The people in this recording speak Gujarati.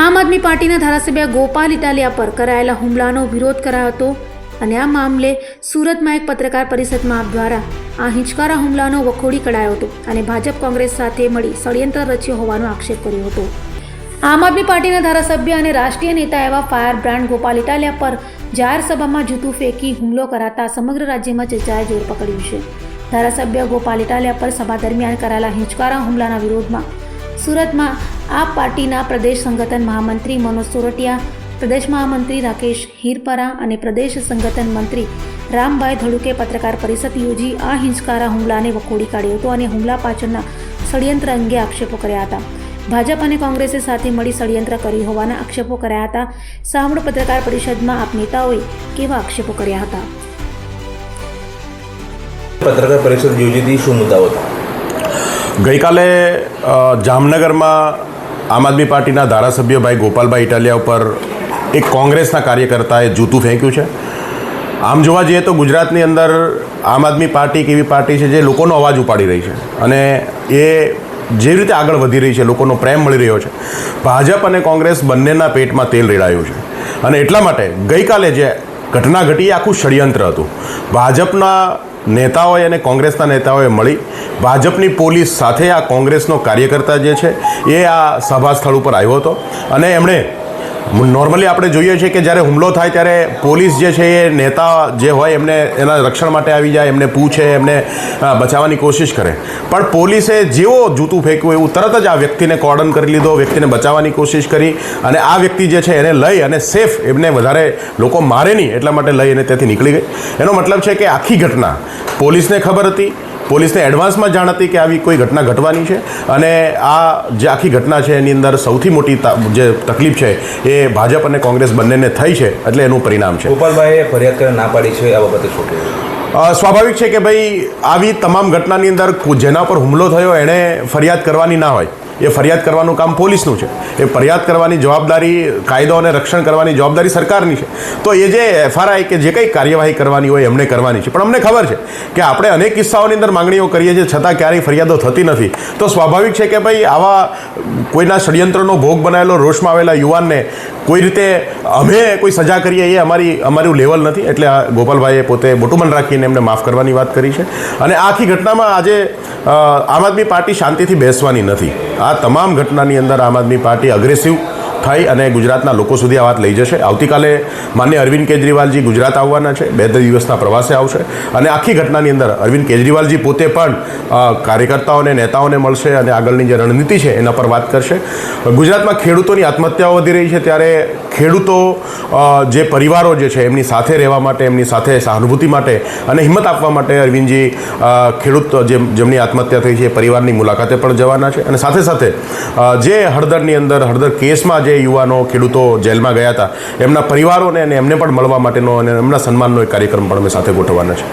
આમ આદમી પાર્ટીના ધારાસભ્ય ગોપાલ ઇટાલિયા પર કરાયેલા હુમલાનો વિરોધ કરાયો હતો અને આ મામલે સુરતમાં એક પત્રકાર પરિષદમાં દ્વારા આ હિંચકારા હુમલાનો વખોડી કઢાયો હતો અને ભાજપ કોંગ્રેસ સાથે મળી ષડયંત્ર રચ્યો હોવાનો આક્ષેપ કર્યો હતો. આમ આદમી પાર્ટીના ધારાસભ્ય અને રાષ્ટ્રીય નેતા એવા ફાયર બ્રાન્ડ ગોપાલ ઇટાલિયા પર જાહેર સભામાં જૂતું ફેંકી હુમલો કરાતા સમગ્ર રાજ્યમાં ચર્ચાએ જોર પકડ્યું છે. ધારાસભ્ય ગોપાલ ઇટાલિયા પર સભા દરમિયાન કરાયેલા હિંચકારા હુમલાના વિરોધમાં સુરતમાં આપ પાર્ટીના પ્રદેશ સંગઠન મહામંત્રી મનોજ સોરઠિયા, પ્રદેશ મહામંત્રી રાકેશ હીરપરા અને પ્રદેશ સંગઠન મંત્રી રામભાઈ ધડુકે પત્રકાર પરિષદ યોજી આ હિંચકારા હુમલાને વખોડી કાઢ્યો હતો અને હુમલા પાછળના ષડયંત્ર અંગે આક્ષેપો કર્યા હતા. ભાજપ અને કોંગ્રેસે સાથે મળી ષડયંત્ર કર્યું હોવાના આક્ષેપો કર્યા હતા. સાંભળો પત્રકાર પરિષદમાં આપ નેતાઓએ કેવા આક્ષેપો કર્યા હતા. પત્રકાર પરિષદ યોજી શું મુદ્દાઓ હતા? ગઈકાલે જામનગરમાં આમ આદમી પાર્ટીના ધારાસભ્ય ભાઈ ગોપાલભાઈ ઇટાલિયા ઉપર એક કોંગ્રેસના કાર્યકર્તાએ જૂતું ફેંક્યું છે. આમ જોવા જઈએ તો ગુજરાતની અંદર આમ આદમી પાર્ટી એક એવી પાર્ટી છે જે લોકોનો અવાજ ઉપાડી રહી છે અને એ જે રીતે આગળ વધી રહી છે, લોકોનો પ્રેમ મળી રહ્યો છે. ભાજપ અને કોંગ્રેસ બંનેના પેટમાં તેલ રેડાયું છે. અને એટલા માટે ગઈકાલે જે ઘટના ઘટી આખું ષડયંત્ર હતું. ભાજપના નેતાઓએ અને કોંગ્રેસના નેતાઓએ મળી ભાજપની પોલીસ સાથે આ કોંગ્રેસનો કાર્યકર્તા જે છે, એ આ સભા સ્થળ ઉપર આવ્યો હતો. અને એમણે નોર્મલી આપણે જોઈએ છીએ કે જ્યારે હુમલો થાય ત્યારે પોલીસ જે છે, એ નેતા જે હોય એમને એના રક્ષણ માટે આવી જાય, એમને પૂછે, એમને બચાવવાની કોશિશ કરે. પણ પોલીસે જેવો જૂતું ફેંક્યું એવું તરત જ આ વ્યક્તિને કોર્ડન કરી લીધો, વ્યક્તિને બચાવવાની કોશિશ કરી અને આ વ્યક્તિ જે છે, એને લઈ અને સેફ એમને વધારે લોકો મારે નહીં એટલા માટે લઈ અને ત્યાંથી નીકળી ગઈ. એનો મતલબ છે કે આખી ઘટના પોલીસને ખબર હતી પોલીસને એડવાન્સમાં જાણ હતી કે આવી કોઈ ઘટના ઘટવાની છે? અને આ જે આખી ઘટના છે એની અંદર સૌથી મોટી જે તકલીફ છે એ ભાજપ અને કોંગ્રેસ બંનેને થઈ છે એટલે એનું પરિણામ છે. ગોપાલભાઈએ ફરિયાદ કરીને ના પાડી છે આ બાબતે શું સ્વાભાવિક છે કે ભાઈ આવી તમામ ઘટનાની અંદર જેના પર હુમલો થયો એણે ફરિયાદ કરવાની ના હોય. એ ફરિયાદ કરવાનું કામ પોલીસનું છે. એ ફરિયાદ કરવાની જવાબદારી કાયદો અને રક્ષણ કરવાની જવાબદારી સરકારની છે. તો એ જે એફઆરઆઈ કે જે કંઈ કાર્યવાહી કરવાની હોય એમણે કરવાની છે. પણ અમને ખબર છે કે આપણે અનેક કિસ્સાઓની અંદર માંગણીઓ કરીએ છીએ છતાં ક્યારેય ફરિયાદો થતી નથી. તો સ્વાભાવિક છે કે ભાઈ આવા કોઈના ષડયંત્રનો ભોગ બનાવેલો રોષમાં આવેલા યુવાનને કોઈ રીતે અમે કોઈ સજા કરીએ એ અમારી, અમારું લેવલ નથી. એટલે આ ગોપાલભાઈએ પોતે મોટું મન રાખીને એમને માફ કરવાની વાત કરી છે. અને આખી ઘટનામાં આજે આમ આદમી પાર્ટી શાંતિથી બેસવાની નથી. આ તમામ ઘટનાની અંદર આમ આદમી પાર્ટી અગ્રેસિવ થઈ અને ગુજરાતના લોકો સુધી આ વાત લઈ જશે. આવતીકાલે માન્ય અરવિંદ કેજરીવાલજી ગુજરાત આવવાના છે. બે દિવસના પ્રવાસે આવશે. અને આખી ઘટનાની અંદર અરવિંદ કેજરીવાલજી પોતે પણ કાર્યકર્તાઓને, નેતાઓને મળશે અને આગળની જે રણનીતિ છે એના પર વાત કરશે. ગુજરાતમાં ખેડૂતોની આત્મહત્યાઓ વધી રહી છે. ત્યારે ખેડૂતો જે પરિવારો જે છે એમની સાથે રહેવા માટે, એમની સાથે સહાનુભૂતિ માટે અને હિંમત આપવા માટે અરવિંદજી ખેડૂત જે, જેમની આત્મહત્યા થઈ છે એ પરિવારની મુલાકાતે પણ જવાના છે. અને સાથે સાથે જે હળદરની અંદર, હળદર કેસમાં જે યુવાનો, ખેડૂતો જેલમાં ગયા હતા, એમના પરિવારોને અને એમને પણ મળવા માટેનો અને એમના સન્માનનો એક કાર્યક્રમ પણ અમે સાથે ગોઠવવાના છે.